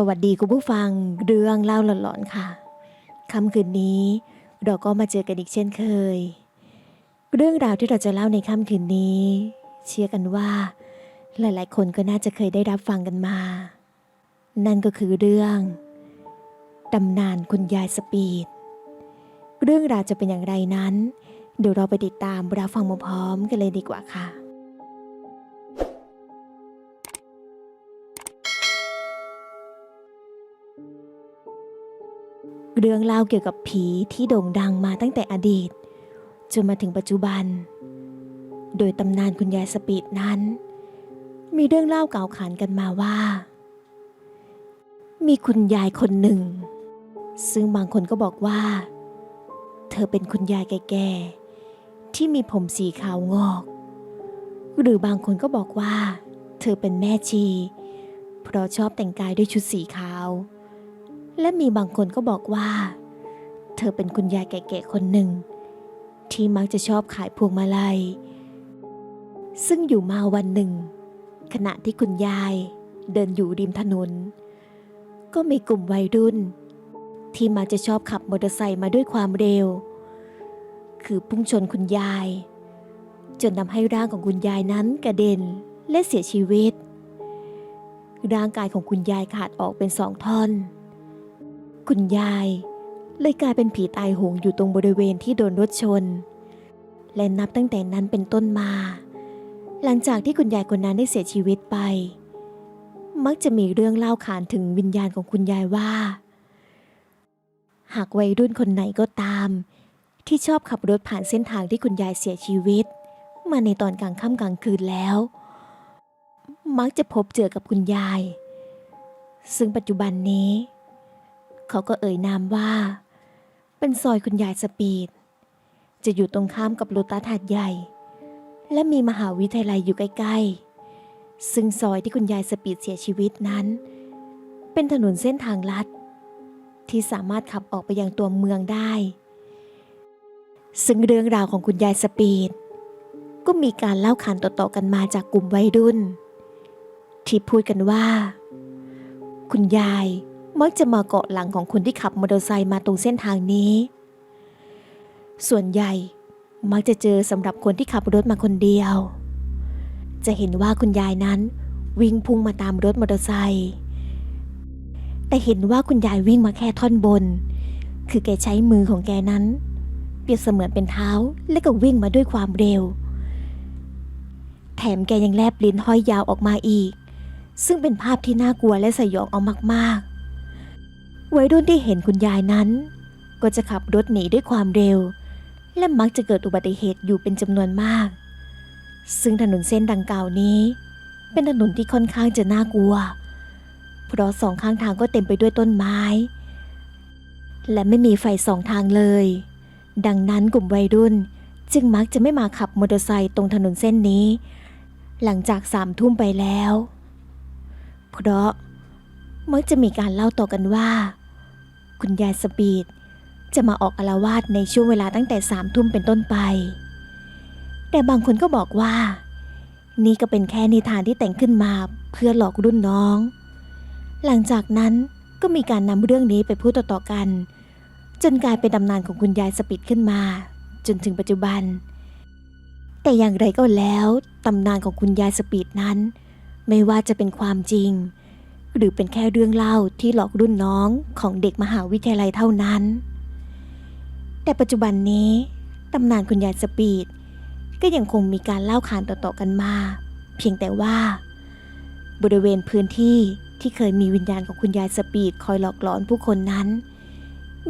สวัสดีคุณผู้ฟังเรื่องเล่าหลอนๆค่ะค่ำคืนนี้ เราก็มาเจอกันอีกเช่นเคย เรื่องราวที่เราจะเล่าในค่ำคืนนี้ เชื่อกันว่า หลายๆ คนก็น่าจะเคยได้รับฟังกันมา นั่นก็คือเรื่องตำนานคุณยายสปีด เรื่องราวจะเป็นอย่างไรนั้น เดี๋ยวเราไปติดตามรับฟังพร้อมๆกันเลยดีกว่าค่ะ เรื่องเล่าเกี่ยวกับผีที่โด่งดังมาตั้งแต่อดีต จนมาถึงปัจจุบัน โดยตำนานคุณยายสปีดนั้น มีเรื่องเล่าเก่าขานกันมาว่า มีคุณยายคนหนึ่ง ซึ่งบางคนก็บอกว่า เธอเป็นคุณยายแก่ๆที่มีผมสีขาวงอก หรือบางคนก็บอกว่า เธอเป็นแม่ชี เพราะชอบแต่งกายด้วยชุดสีขาว และมีบางคนก็บอกว่า เธอเป็นคุณยายแก่ๆคนหนึ่ง ที่มักจะชอบขายพวงมาลัย ซึ่งอยู่มาวันหนึ่ง ขณะที่คุณยายเดินอยู่ริมถนน ก็มีกลุ่มวัยรุ่น ที่มักจะชอบขับมอเตอร์ไซค์มาด้วยความเร็ว คือพุ่งชนคุณยาย จนทำให้ร่างของคุณยายนั้นกระเด็นและเสียชีวิตร่างกายของคุณยายขาดออกเป็นสองท่อน คุณยาย เลยกลายเป็นผีตายโหงอยู่ตรงบริเวณที่โดนรถชน และนับตั้งแต่นั้นเป็นต้นมา หลังจากที่คุณยายคนนั้นได้เสียชีวิตไป มักจะมีเรื่องเล่าขานถึงวิญญาณของคุณยายว่า หากวัยรุ่นคนไหนก็ตาม ที่ชอบขับรถผ่านเส้นทางที่คุณยายเสียชีวิต มาในตอนกลางค่ำกลางคืนแล้ว มักจะพบเจอกับคุณยาย ซึ่งปัจจุบันนี้ เขาก็เอ่ยนามว่า เป็นซอยคุณยายสปีด จะอยู่ตรงข้ามกับโลตัสหาดใหญ่ และมีมหาวิทยาลัยอยู่ใกล้ๆ ซึ่งซอยที่คุณยายสปีดเสียชีวิตนั้น เป็นถนนเส้นทางลัด ที่สามารถขับออกไปยังตัวเมืองได้ ซึ่งเรื่องราวของคุณยายสปีด ก็มีการเล่าขานต่อๆกันมาจากกลุ่มวัยรุ่น ที่พูดกันว่า คุณยาย มักจะมาเกาะหลังของคนที่ขับมอเตอร์ไซค์มาตรงเส้นทางนี้ ส่วนใหญ่มักจะเจอสำหรับคนที่ขับรถมาคนเดียว จะเห็นว่าคุณยายนั้นวิ่งพุ่งมาตามรถมอเตอร์ไซค์แต่เห็นว่าคุณยายวิ่งมาแค่ท่อนบน คือแกใช้มือของแกนั้น เปรียบเสมือนเป็นเท้าและก็วิ่งมาด้วยความเร็ว แถมแกยังแลบลิ้นห้อยยาวออกมาอีก ซึ่งเป็นภาพที่น่ากลัวและสยองเอามากๆ วัยรุ่นที่เห็นคุณยายนั้น ก็จะขับรถหนีด้วยความเร็ว และมักจะเกิดอุบัติเหตุอยู่เป็นจำนวนมาก ซึ่งถนนเส้นดังกล่าวนี้ เป็นถนนที่ค่อนข้างจะน่ากลัว เพราะสองข้างทางก็เต็มไปด้วยต้นไม้ และไม่มีไฟสองทางเลย ดังนั้นกลุ่มวัยรุ่นจึงมักจะไม่มาขับมอเตอร์ไซค์ตรงถนนเส้นนี้ หลังจากสามทุ่มไปแล้ว เพราะ มักจะมีการเล่าต่อกันว่า คุณยายสปีดจะมาออกอาลวาดในช่วงเวลาตั้งแต่สามทุ่มเป็นต้นไป แต่บางคนก็บอกว่า นี่ก็เป็นแค่นิทานที่แต่งขึ้นมาเพื่อหลอกรุ่นน้อง หลังจากนั้นก็มีการนำเรื่องนี้ไปพูดต่อๆกัน จนกลายเป็นตำนานของคุณยายสปีดขึ้นมา จนถึงปัจจุบัน แต่อย่างไรก็แล้วตำนานของคุณยายสปีดนั้น ไม่ว่าจะเป็นความจริง หรือเป็นแค่เรื่องเล่าที่หลอกรุ่นน้องของเด็กมหาวิทยาลัยเท่านั้น แต่ปัจจุบันนี้ตำนานคุณยายสปีด ก็ยังคงมีการเล่าขานต่อๆกันมา เพียงแต่ว่า บริเวณพื้นที่ที่เคยมีวิญญาณของคุณยายสปีดคอยหลอกหลอนผู้คนนั้น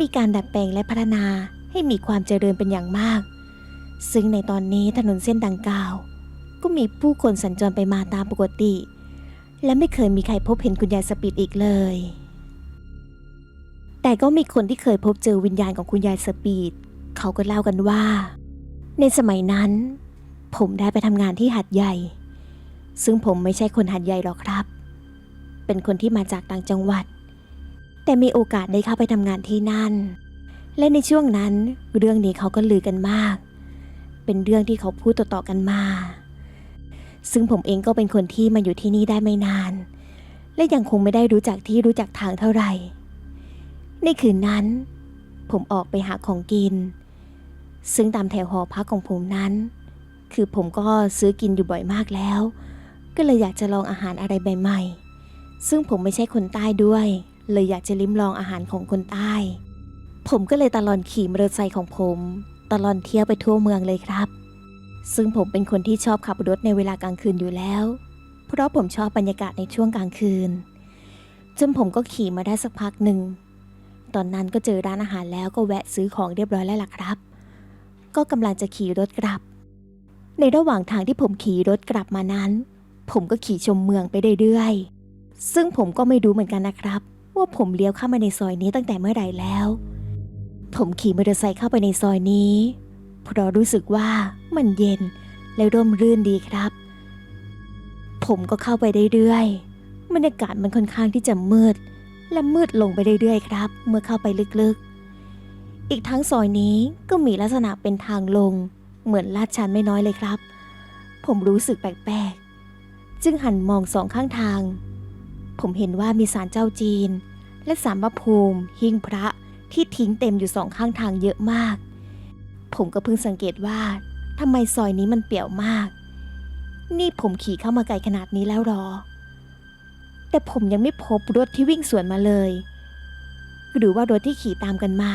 มีการดัดแปลงและพัฒนาให้มีความเจริญเป็นอย่างมาก ซึ่งในตอนนี้ถนนเส้นดังกล่าว ก็มีผู้คนสัญจรไปมาตามปกติ และไม่เคยมีใครพบเห็นคุณยายสปีดอีกเลย แต่ก็มีคนที่เคยพบเจอวิญญาณของคุณยายสปีด เขาก็เล่ากันว่า ในสมัยนั้น ผมได้ไปทำงานที่หัดใหญ่ ซึ่งผมไม่ใช่คนหัดใหญ่หรอกครับ เป็นคนที่มาจากต่างจังหวัด แต่มีโอกาสได้เข้าไปทำงานที่นั่น และในช่วงนั้นเรื่องนี้เขาก็ลือกันมาก เป็นเรื่องที่เขาพูดต่อๆกันมา ซึ่งผมเองก็เป็นคนที่มาอยู่ที่นี่ได้ไม่นาน และยังคงไม่ได้รู้จักที่รู้จักทางเท่าไหร่ ในคืนนั้น ผมออกไปหาของกิน ซึ่งตามแถวหอพักของผมนั้น คือผมก็ซื้อกินอยู่บ่อยมากแล้ว ก็เลยอยากจะลองอาหารอะไรใหม่ๆ ซึ่งผมไม่ใช่คนใต้ด้วย เลยอยากจะลิ้มลองอาหารของคนใต้ ผมก็เลยตะลอนขี่มอเตอร์ไซค์ของผมตลอนเที่ยวไปทั่วเมืองเลยครับ ซึ่งผมเป็นคนที่ชอบขับรถในเวลากลางคืนอยู่แล้ว เพราะผมชอบบรรยากาศในช่วงกลางคืน จนผมก็ขี่มาได้สักพักหนึ่ง ตอนนั้นก็เจอร้านอาหารแล้วก็แวะซื้อของเรียบร้อยแล้วล่ะครับ ก็กำลังจะขี่รถกลับ ในระหว่างทางที่ผมขี่รถกลับมานั้น ผมก็ขี่ชมเมืองไปเรื่อยๆ ซึ่งผมก็ไม่รู้เหมือนกันนะครับ ว่าผมเลี้ยวเข้ามาในซอยนี้ตั้งแต่เมื่อไหร่แล้ว ผมขี่มอเตอร์ไซค์เข้าไปในซอยนี้ เพราะรู้สึกว่ามันเย็นและร่มรื่นดีครับ ผมก็เข้าไปเรื่อยๆบรรยากาศมันค่อนข้างที่จะมืด และมืดลงไปเรื่อยๆครับ เมื่อเข้าไปลึกๆ อีกทั้งซอยนี้ก็มีลักษณะเป็นทางลง เหมือนลาดชันไม่น้อยเลยครับ ผมรู้สึกแปลกๆ จึงหันมองสองข้างทาง ผมเห็นว่ามีศาลเจ้าจีน และศาลพระภูมิหิ้งพระที่ทิ้งเต็มอยู่สองข้างทางเยอะมาก ผมก็เพิ่งสังเกตว่าทำไมซอยนี้มันเปี่ยวมาก นี่ผมขี่เข้ามาไกลขนาดนี้แล้วหรอ แต่ผมยังไม่พบรถที่วิ่งสวนมาเลย หรือว่ารถที่ขี่ตามกันมา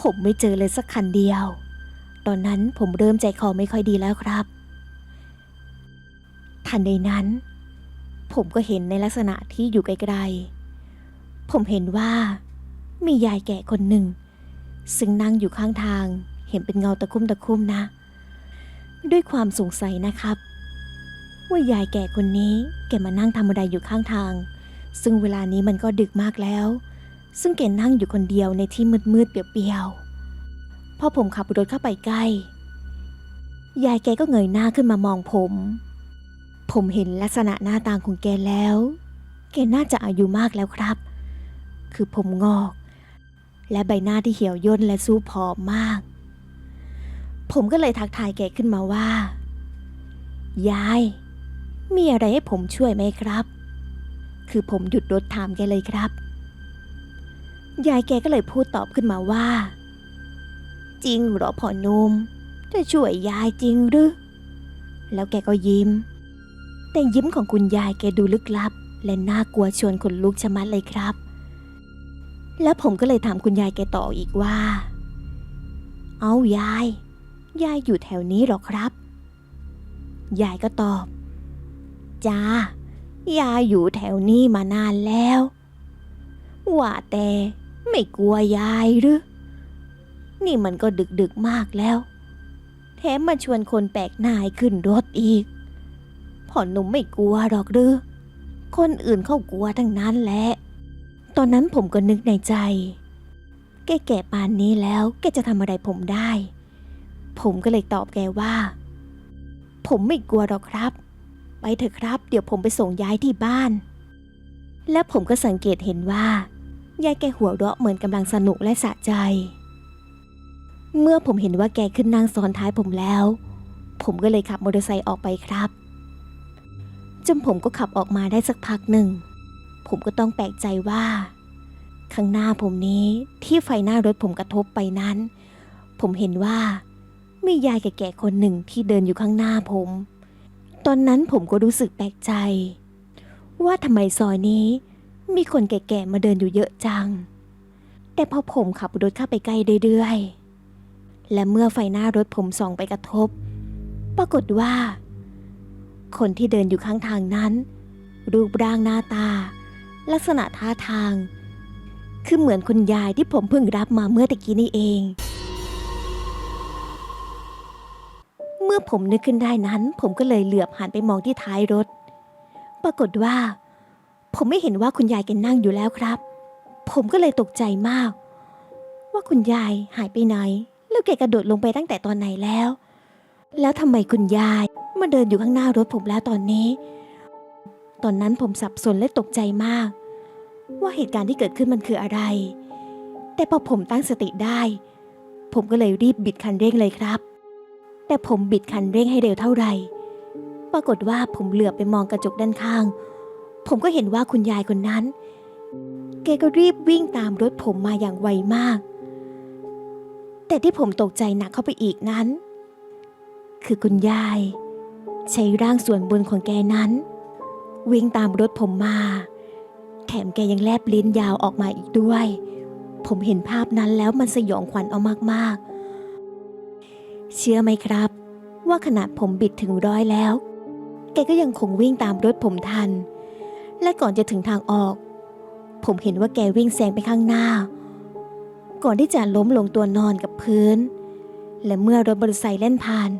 ผมไม่เจอเลยสักคันเดียว ตอนนั้นผมเริ่มใจคอไม่ค่อยดีแล้วครับ ทันใดนั้น ผมก็เห็นในลักษณะที่อยู่ไกลๆ ผมเห็นว่ามียายแก่คนหนึ่ง ซึ่งนั่งอยู่ข้างทาง เห็นเป็นเงาตะคุ่มตะคุ่มนะ ด้วยความสงสัยนะครับ ว่ายายแก่คนนี้แกมานั่งทำอะไรอยู่ข้างทาง ซึ่งเวลานี้มันก็ดึกมากแล้ว ซึ่งแกนั่งอยู่คนเดียวในที่มืดๆเปียวๆพอผมขับรถเข้าไปใกล้ยายแกก็เงยหน้าขึ้นมามองผม ผมเห็นลักษณะหน้าตาของแกแล้ว แกน่าจะอายุมากแล้วครับ คือผมงอก และใบหน้าที่เหี่ยวย่นและสู้ผอมมาก ผมก็เลยทักทายแกขึ้นมาว่า ยาย มีอะไรให้ผมช่วยไหมครับ คือผมหยุดรถถามแกเลยครับ ยายแกก็เลยพูดตอบขึ้นมาว่า จริงเหรอพ่อนุ่มจะช่วยยายจริงหรือ แล้วแกก็ยิ้ม แต่ยิ้มของคุณยายแกดูลึกลับ และน่ากลัวชวนขนลุกชะมัดเลยครับ แล้วผมก็เลยถามคุณยายแกต่ออีกว่า เอายาย ยายอยู่แถวนี้หรอครับ ยายก็ตอบ จ้า ยายอยู่แถวนี้มานานแล้ว ว่าแต่ไม่กลัวยายหรือ นี่มันก็ดึกดึกมากแล้ว แถมมาชวนคนแปลกหน้าขึ้นรถอีกพ่อหนุ่มไม่กลัวหรอกหรือ คนอื่นเขากลัวทั้งนั้นแหละ ตอนนั้นผมก็นึกในใจ แกแก่ปานนี้แล้วแกจะทำอะไรผมได้ ผมก็เลยตอบแกว่า ผมไม่กลัวหรอกครับ ไปเถอะครับ เดี๋ยวผมไปส่งย้ายที่บ้าน และผมก็สังเกตเห็นว่ายายแกหัวเราะเหมือนกำลังสนุกและสะใจ เมื่อผมเห็นว่าแกขึ้นนั่งซ้อนท้ายผมแล้ว ผมก็เลยขับมอเตอร์ไซค์ออกไปครับ จนผมก็ขับออกมาได้สักพักหนึ่ง ผมก็ต้องแปลกใจว่า ข้างหน้าผมนี้ที่ไฟหน้ารถผมกระทบไปนั้น ผมเห็นว่ามียายแก่ๆคนหนึ่งที่เดินอยู่ข้างหน้าผม ตอนนั้นผมก็รู้สึกแปลกใจ ว่าทำไมซอยนี้มีคนแก่ๆมาเดินอยู่เยอะจัง แต่พอผมขับรถเข้าไปใกล้เรื่อยๆ และเมื่อไฟหน้ารถผมส่องไปกระทบ ปรากฏว่า คนที่เดินอยู่ข้างทางนั้น รูปร่างหน้าตา ลักษณะท่าทาง คือเหมือนคุณยายที่ผมเพิ่งรับมาเมื่อตะกี้นี่เอง เมื่อผมนึกขึ้นได้นั้น ผมก็เลยเหลือบหันไปมองที่ท้ายรถ ปรากฏว่า ผมไม่เห็นว่าคุณยายแกนั่งอยู่แล้วครับ ผมก็เลยตกใจมาก ว่าคุณยายหายไปไหน แล้วแกกระโดดลงไปตั้งแต่ตอนไหนแล้ว แล้วทำไมคุณยายมาเดินอยู่ข้างหน้ารถผมแล้วตอนนี้ ตอนนั้นผมสับสนและตกใจมาก ว่าเหตุการณ์ที่เกิดขึ้นมันคืออะไร แต่พอผมตั้งสติได้ ผมก็เลยรีบบิดคันเร่งเลยครับ แต่ผมบิดคันเร่งให้เร็วเท่าไหร่ ปรากฏว่าผมเหลือบไปมองกระจกด้านข้าง ผมก็เห็นว่าคุณยายคนนั้นแกก็รีบวิ่งตามรถผมมาอย่างไวมาก แต่ที่ผมตกใจหนักเข้าไปอีกนั้น คือคุณยาย ใช้ร่างส่วนบนของแกนั้น วิ่งตามรถผมมา แถมแกยังแลบลิ้นยาวออกมาอีกด้วย ผมเห็นภาพนั้นแล้วมันสยองขวัญเอามากๆ เชื่อไหมครับ ว่าขนาดผมบิดถึงร้อยแล้ว แกก็ยังคงวิ่งตามรถผมทัน และก่อนจะถึงทางออก ผมเห็นว่าแกวิ่งแซงไปข้างหน้า ก่อนที่จะล้มลงตัวนอนกับพื้น และเมื่อรถบริษัทเล่นผ่าน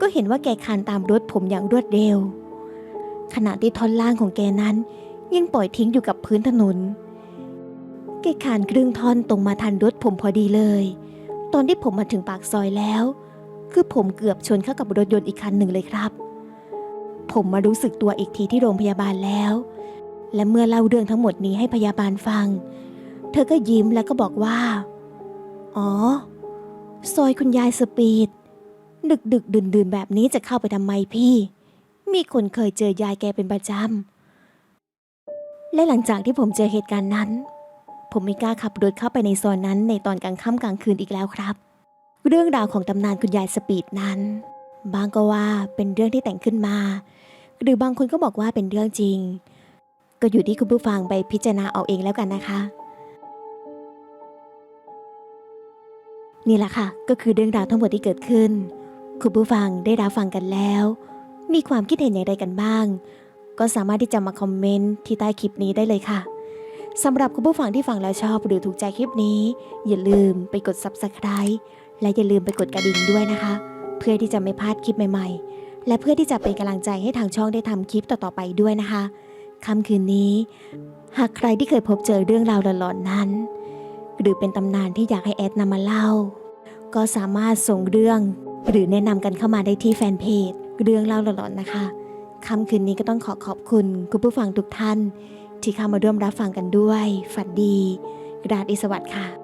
ก็เห็นว่าแกคานตามรถผมอย่างรวดเร็ว ขณะที่ท่อนล่างของแกนั้น ยังปล่อยทิ้งอยู่กับพื้นถนน แกคานครึ่งท่อนตรงมาทันรถผมพอดีเลย ตอนที่ผมมาถึงปากซอยแล้ว คือผมเกือบชนเข้ากับรถยนต์อีกคันหนึ่งเลยครับ ผมมารู้สึกตัวอีกทีที่โรงพยาบาลแล้ว และเมื่อเล่าเรื่องทั้งหมดนี้ให้พยาบาลฟัง เธอก็ยิ้มแล้วก็บอกว่า อ๋อ ซอยคุณยายสปีด ดึกดึกดื่นดื่นแบบนี้จะเข้าไปทำไมพี่ มีคนเคยเจอยายแกเป็นประจำ และหลังจากที่ผมเจอเหตุการณ์นั้น ผมไม่กล้าขับรถเข้าไปในซอยนั้นในตอนกลางค่ำกลางคืนอีกแล้วครับ เรื่องราวของตำนานคุณยายสปีดนั้น บางก็ว่าเป็นเรื่องที่แต่งขึ้นมา หรือบางคนก็บอกว่าเป็นเรื่องจริง ก็อยู่ที่คุณผู้ฟังไปพิจารณาเอาเองแล้วกันนะคะ นี่แหละค่ะ ก็คือเรื่องราวทั้งหมดที่เกิดขึ้น คุณผู้ฟังได้รับฟังกันแล้ว มีความคิดเห็นอย่างไรกันบ้าง ก็สามารถที่จะมาคอมเมนต์ที่ใต้คลิปนี้ได้เลยค่ะสำหรับคุณผู้ฟังที่ฟังแล้วชอบหรือถูกใจคลิปนี้ อย่าลืมไปกด subscribe และอย่าลืมไปกดกระดิ่งด้วยนะคะ เพื่อที่จะไม่พลาดคลิปใหม่ ๆ และเพื่อที่จะเป็นกำลังใจให้ทางช่องได้ทำคลิปต่อๆไปด้วยนะคะค่ำคืนนี้ หากใครที่เคยพบเจอเรื่องราวหลอนๆนั้น หรือเป็นตำนานที่อยากให้แอดนำมาเล่า ก็สามารถส่งเรื่องหรือแนะนำกันเข้ามาได้ที่แฟนเพจ เรื่องเล่าหลอนๆนะคะค่ำคืนนี้ก็ต้องขอขอบคุณคุณผู้ฟังทุกท่าน ที่เข้ามาร่วมรับฟังกันด้วย ฝันดี ราดอิสวัสดิ์ค่ะ